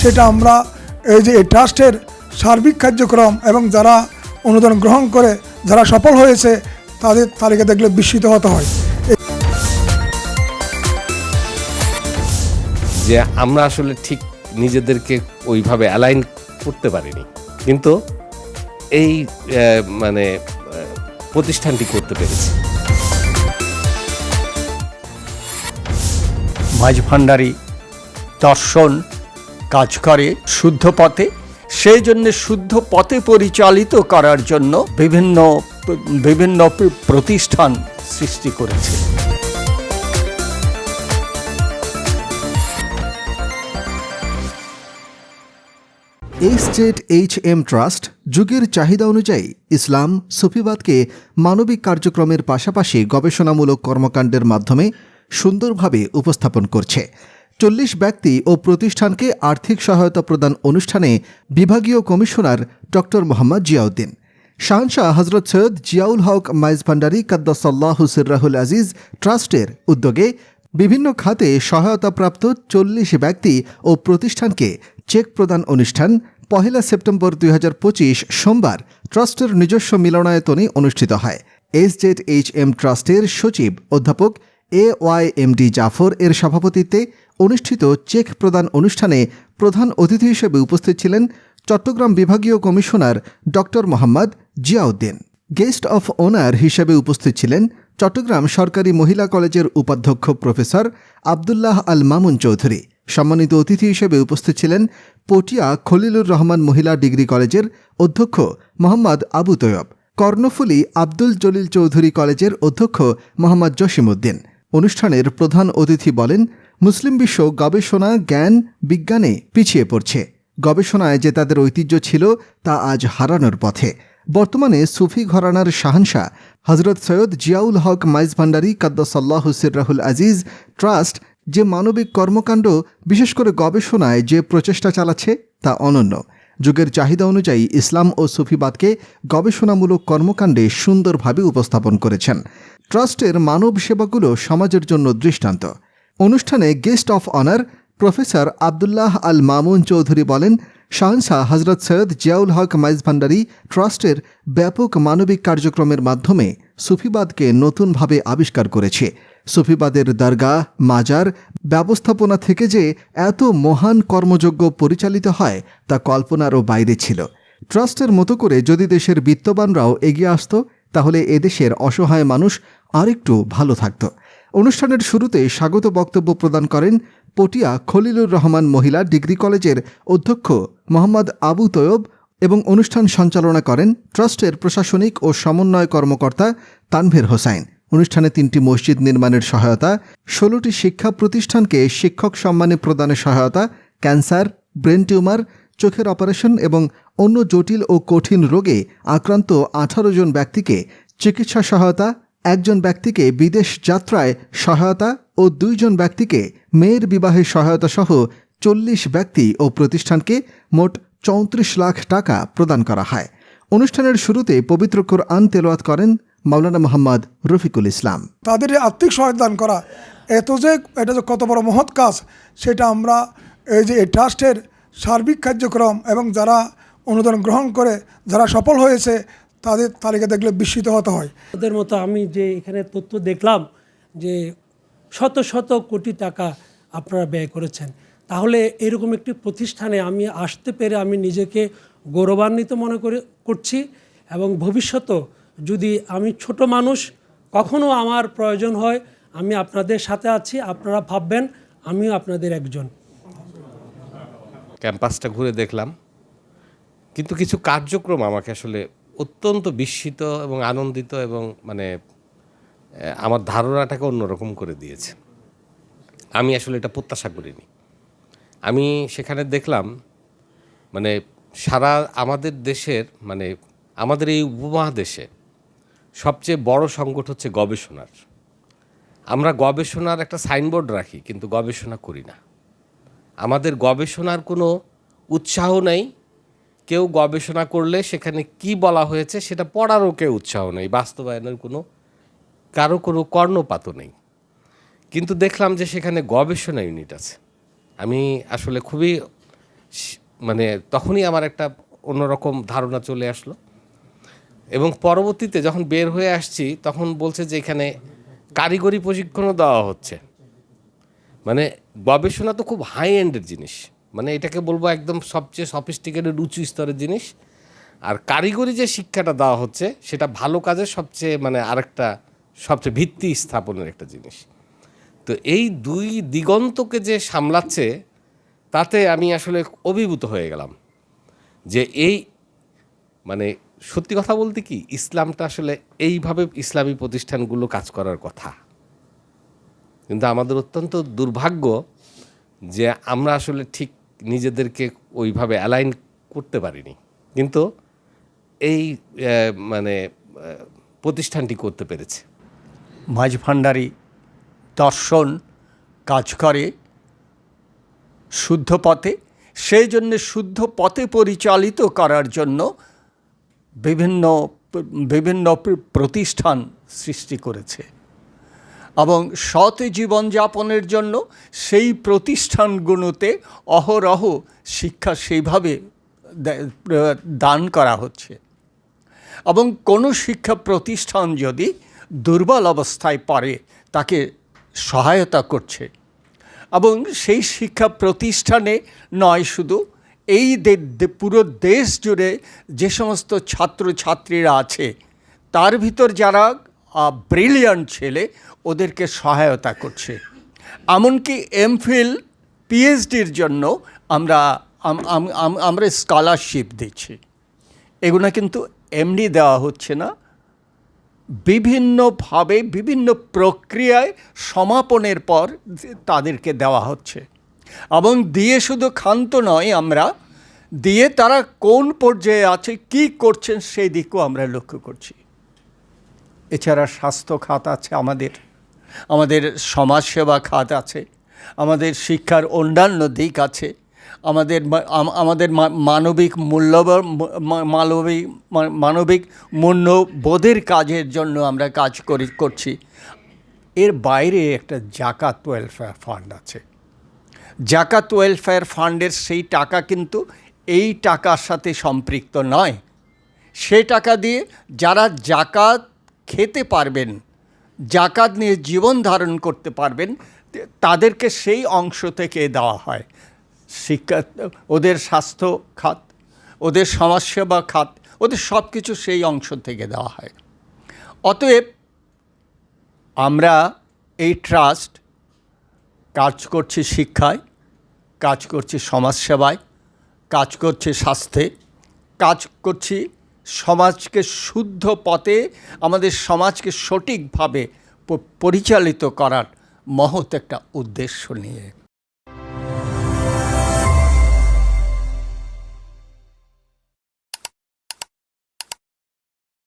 সেটা আমরা এই যে এই ট্রাস্টের সার্বিক কার্যক্রম এবং যারা অনুদান গ্রহণ করে যারা সফল হয়েছে তাদের তালিকা দেখলে বিস্মিত হতে হয়। যে আমরা আসলে ঠিক নিজেদেরকে ওইভাবে অ্যালাইন করতে পারিনি। কিন্তু এই মানে প্রতিষ্ঠানটি করতে পেরেছি। মাঝ ভাণ্ডারী দর্শন কাজ করে শুদ্ধ পথে। সেই জন্য শুদ্ধ পথে পরিচালিত করার জন্য বিভিন্ন বিভিন্ন প্রতিষ্ঠান সৃষ্টি করেছে। স্টেট এইচ এম ট্রাস্ট যুগের চাহিদা অনুযায়ী ইসলাম, সুফিবাদকে মানবিক কার্যক্রমের পাশাপাশি গবেষণামূলক কর্মকাণ্ডের মাধ্যমে সুন্দরভাবে উপস্থাপন করছে। চল্লিশ ব্যক্তি ও প্রতিষ্ঠানকে আর্থিক সহায়তা প্রদান অনুষ্ঠানে বিভাগীয় কমিশনার ডক্টর মোহাম্মদ জিয়াউদ্দিন। শাহনশাহ হজরত সৈয়দ জিয়াউল হক মাইজ ভান্ডারী কাদ্দাসাল্লাহ হুসিরাহুল আজিজ ট্রাস্টের উদ্যোগে বিভিন্ন খাতে সহায়তাপ্রাপ্ত চল্লিশ ব্যক্তি ও প্রতিষ্ঠানকে চেক প্রদান অনুষ্ঠান পহেলা সেপ্টেম্বর দুই হাজার পঁচিশ সোমবার ট্রাস্টের নিজস্ব মিলনায়তনে অনুষ্ঠিত হয়। এস জেড এইচ এম ট্রাস্টের সচিব অধ্যাপক A Y M D Zafar এর সভাপতিত্বে অনুষ্ঠিত চেক প্রদান অনুষ্ঠানে প্রধান অতিথি হিসেবে উপস্থিত ছিলেন চট্টগ্রাম বিভাগীয় commissioner doctor Mohammad Ziauddin. Guest of honour হিসেবে উপস্থিত ছিলেন চট্টগ্রাম সরকারি মহিলা কলেজের উপাধ্যক্ষ প্রফেসর আবদুল্লাহ আল মামুন চৌধুরী। সম্মানিত অতিথি হিসেবে উপস্থিত ছিলেন পটিয়া খলিলুর রহমান মহিলা ডিগ্রি কলেজের অধ্যক্ষ মোহাম্মদ আবু তৈয়ব, কর্ণফুলী আব্দুল জলিল চৌধুরী কলেজের অধ্যক্ষ মোহাম্মদ জসিমউদ্দিন অনুষ্ঠানের প্রধান অতিথি বলেন, মুসলিম বিশ্ব গবেষণা, জ্ঞান, বিজ্ঞানে পিছিয়ে পড়ছে। গবেষণায় যে তাদের ঐতিহ্য ছিল, তা আজ হারানোর পথে। বর্তমানে সুফি ঘরানার শাহানশাহ হজরত সৈয়দ জিয়াউল হক মাইজ ভান্ডারী কাদ্দাসাল্লাহ রাহুল আজিজ ট্রাস্ট, যে মানবিক কর্মকাণ্ড, বিশেষ করে গবেষণায় যে প্রচেষ্টা চালাচ্ছে, তা অনন্য। যুগের চাহিদা অনুযায়ী ইসলাম ও সুফিবাদকে গবেষণামূলক কর্মকাণ্ডে সুন্দরভাবে উপস্থাপন করেছেন। ট্রাস্টের মানব সেবাগুলো সমাজের জন্য দৃষ্টান্ত। অনুষ্ঠানে guest of honour professor Abdullah Al Mamun Chowdhury বলেন শাহনশাহ হজরত সৈয়দ জিয়াউল হক মাইজ ভান্ডারী ট্রাস্টের ব্যাপক মানবিক কার্যক্রমের মাধ্যমে সুফিবাদকে নতুনভাবে আবিষ্কার করেছে। সুফিবাদের দরগা মাজার ব্যবস্থাপনা থেকে যে এত মহান কর্মযজ্ঞ পরিচালিত হয় তা কল্পনারও বাইরে ছিল। ট্রাস্টের মতো করে যদি দেশের বিত্তবানরাও এগিয়ে আসতো তাহলে এদেশের অসহায় মানুষ আরেকটু ভালো থাকত। অনুষ্ঠানের শুরুতে স্বাগত বক্তব্য প্রদান করেন পটিয়া খলিলুর রহমান মহিলা ডিগ্রি কলেজের অধ্যক্ষ মোহাম্মদ আবু তৈয়ব এবং অনুষ্ঠান সঞ্চালনা করেন ট্রাস্টের প্রশাসনিক ও সমন্বয় কর্মকর্তা তানভীর হোসাইন। অনুষ্ঠানে তিনটি মসজিদ নির্মাণের সহায়তা, ষোলোটি শিক্ষা প্রতিষ্ঠানকে শিক্ষক সম্মানে প্রদানের সহায়তা, ক্যান্সার, ব্রেন টিউমার, চোখের অপারেশন এবং অন্য জটিল ও কঠিন রোগে আক্রান্ত আঠারো জন ব্যক্তিকে চিকিৎসা সহায়তা, একজন ব্যক্তিকে বিদেশ যাত্রায় সহায়তা ও দুইজন ব্যক্তিকে মেয়ের বিবাহের সহায়তা সহ চল্লিশ ব্যক্তি ও প্রতিষ্ঠানকে মোট চৌত্রিশ লাখ টাকা প্রদান করা হয়। অনুষ্ঠানের শুরুতে পবিত্র কোরআন তেলাওয়াত করেন মাওলানা মোহাম্মদ রফিকুল ইসলাম। তাদের আর্থিক সহায়তা দান করা। এত যে, এটা যে কত বড় মহৎ কাজ, সেটা আমরা এই যে এই ট্রাস্টের সার্বিক কার্যক্রম এবং যারা অনুদান গ্রহণ করে যারা সফল হয়েছে তাদের তালিকা দেখলে বিস্মিত হতে হয়। ওদের মতো আমি যে এখানে তথ্য দেখলাম যে শত শত কোটি টাকা আপনারা ব্যয় করেছেন। তাহলে এরকম একটি প্রতিষ্ঠানে আমি আসতে পেরে আমি নিজেকে গৌরবান্বিত মনে করে করছি এবং ভবিষ্যতেও যদি আমি ছোট মানুষ কখনো আমার প্রয়োজন হয় আমি আপনাদের সাথে আছি আপনারা ভাববেন আমিও আপনাদের একজন। ক্যাম্পাসটা ঘুরে দেখলাম। কিন্তু কিছু কার্যক্রম আমাকে আসলে অত্যন্ত বিস্মিত এবং আনন্দিত এবং মানে আমার ধারণাটাকে অন্যরকম করে দিয়েছে। আমি আসলে এটা প্রত্যাশা করিনি। আমি সেখানে দেখলাম মানে সারা আমাদের দেশের মানে আমাদের এই উপমহাদেশে সবচেয়ে বড় সংকট হচ্ছে গবেষণার। আমরা গবেষণার একটা সাইনবোর্ড রাখি, কিন্তু গবেষণা করি না। আমাদের গবেষণার কোনো উৎসাহ নেই কেউ গবেষণা করলে সেখানে কি বলা হয়েছে সেটা পড়ারও কেউ উৎসাহ নেই, বাস্তবায়নের কোনো, কারও কোনো কর্ণপাত নেই। কিন্তু দেখলাম যে সেখানে গবেষণা ইউনিট আছে। আমি আসলে খুবই মানে তখনই আমার একটা অন্যরকম ধারণা চলে আসলো। এবং পরবর্তীতে যখন বের হয়ে আসছি, তখন বলছে যে এখানে কারিগরি প্রশিক্ষণও দেওয়া হচ্ছে। মানে গবেষণা তো খুব হাই এন্ডের জিনিস। মানে এটাকে বলব একদম সবচেয়ে সফিস্টিকেটেড উঁচু স্তরের জিনিস। আর কারিগরি যে শিক্ষাটা দেওয়া হচ্ছে, সেটা ভালো কাজের সবচেয়ে মানে আরেকটা, সবচেয়ে ভিত্তি স্থাপনের একটা জিনিস। তো এই দুই দিগন্তকে যে সামলাচ্ছে, তাতে আমি আসলে অভিভূত হয়ে গেলাম। যে এই মানে সত্যি কথা বলতে কি, ইসলামটা আসলে এইভাবে ইসলামী প্রতিষ্ঠানগুলো কাজ করার কথা। কিন্তু আমাদের অত্যন্ত দুর্ভাগ্য যে আমরা আসলে ঠিক নিজেদেরকে ওইভাবে অ্যালাইন করতে পারিনি। কিন্তু এই মানে প্রতিষ্ঠানটি করতে পেরেছে। মাঝ ভাণ্ডারী দর্শন কাজ করে শুদ্ধ পথে, সেই জন্য শুদ্ধ পথে পরিচালিত করার জন্য বিভিন্ন বিভিন্ন প্রতিষ্ঠান সৃষ্টি করেছে। এবং সৎ জীবনযাপনের জন্য সেই প্রতিষ্ঠানগুলোতে অহরহ শিক্ষা সেইভাবে দান করা হচ্ছে। এবং কোনো শিক্ষা প্রতিষ্ঠান যদি দুর্বল অবস্থায় পড়ে, তাকে সহায়তা করছে। এবং সেই শিক্ষা প্রতিষ্ঠানে নয় শুধু, এই পুরো দেশ জুড়ে যে সমস্ত ছাত্রছাত্রীরা আছে, তার ভিতর যারা ব্রিলিয়ান্ট ছেলে ওদেরকে সহায়তা করছে। এমনকি এমফিল পিএইচডির জন্য আমরা, আম- আম- আম- আমরা স্কলারশিপ দিচ্ছি। এগুলো কিন্তু এমনি দেওয়া হচ্ছে না। বিভিন্নভাবে, বিভিন্ন প্রক্রিয়ায় সমাপনের পর তাদেরকে দেওয়া হচ্ছে। এবং দিয়ে শুধু ক্ষান্ত নয় আমরা, দিয়ে তারা কোন পর্যায়ে আছে, কি করছেন সেই দিকও আমরা লক্ষ্য করছি। এছাড়া স্বাস্থ্য খাত আছে আমাদের। আমাদের সমাজসেবা খাত আছে। আমাদের শিক্ষার অন্যান্য দিক আছে। আমাদের আমাদের মানবিক মূল্যবান মানবিক মানবিক মূল্যবোধের কাজের জন্য আমরা কাজ করি, করছি। এর বাইরে একটা জাকাত ওয়েলফেয়ার ফান্ড আছে। জাকাত ওয়েলফেয়ার ফান্ডের সেই টাকা কিন্তু এই টাকার সাথে সম্পৃক্ত নয়। সে টাকা দিয়ে যারা জাকাত খেতে পারবেন, জাকাত নিয়ে জীবন ধারণ করতে পারবেন, তাদেরকে সেই অংশ থেকে দেওয়া হয়। শিক্ষা, ওদের স্বাস্থ্য খাত, ওদের সমাজসেবা খাত, ওদের সব কিছু সেই অংশ থেকে দেওয়া হয়। অতএব আমরা এই ট্রাস্ট কাজ করছি শিক্ষায়, কাজ করছি সমাজসেবায়, কাজ করছি স্বাস্থ্যে, কাজ করছি সমাজকে শুদ্ধ পথে আমাদের সমাজকে সঠিকভাবে পরিচালিত করার মহৎ একটা উদ্দেশ্য নিয়ে